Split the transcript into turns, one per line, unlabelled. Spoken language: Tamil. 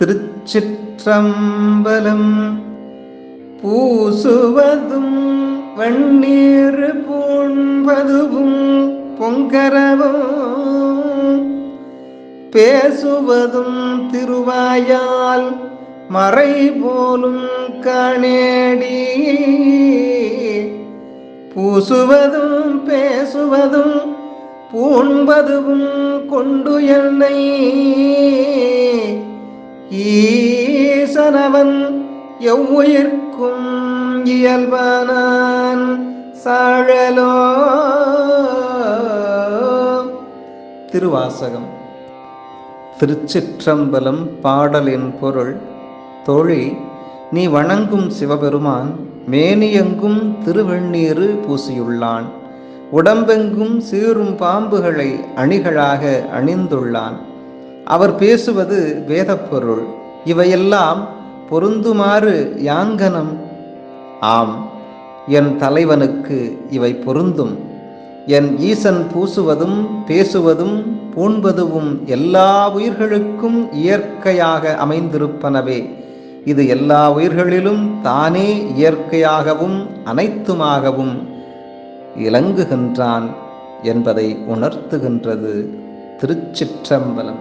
திருச்சிற்றம்பலம் பூசுவதும் வெண்ணீர் பூண்பதுவும் பொங்கரவும். பேசுவதும் திருவாயால் மறை போலும் கணேடி. பூசுவதும் பேசுவதும் பூண்பதுவும் கொண்டு என்னை ஈசனவன் எவ்வுயிர்க்கும் இயல்பானான் சாழலோ. திருவாசகம். திருச்சிற்றம்பலம் பாடலின் பொருள் தோழி நீ வணங்கும் சிவபெருமான் மேனியெங்கும் திருவெண்ணீரு பூசியுள்ளான். உடம்பெங்கும் சீரும் பாம்புகளை அணிகளாக அணிந்துள்ளான். அவர் பேசுவது வேதப்பொருள். இவையெல்லாம் பொருந்துமாறு யாங்கனம்? ஆம் என் தலைவனுக்கு இவை பொருந்தும். என் ஈசன் பூசுவதும் பேசுவதும் பூண்பதுவும் எல்லா உயிர்களுக்கும் இயற்கையாக அமைந்திருப்பனவே. இது எல்லா உயிர்களிலும் தானே இயற்கையாகவும் அனைத்துமாகவும் இலங்குகின்றான் என்பதை உணர்த்துகின்றது திருச்சிற்றம்பலம்.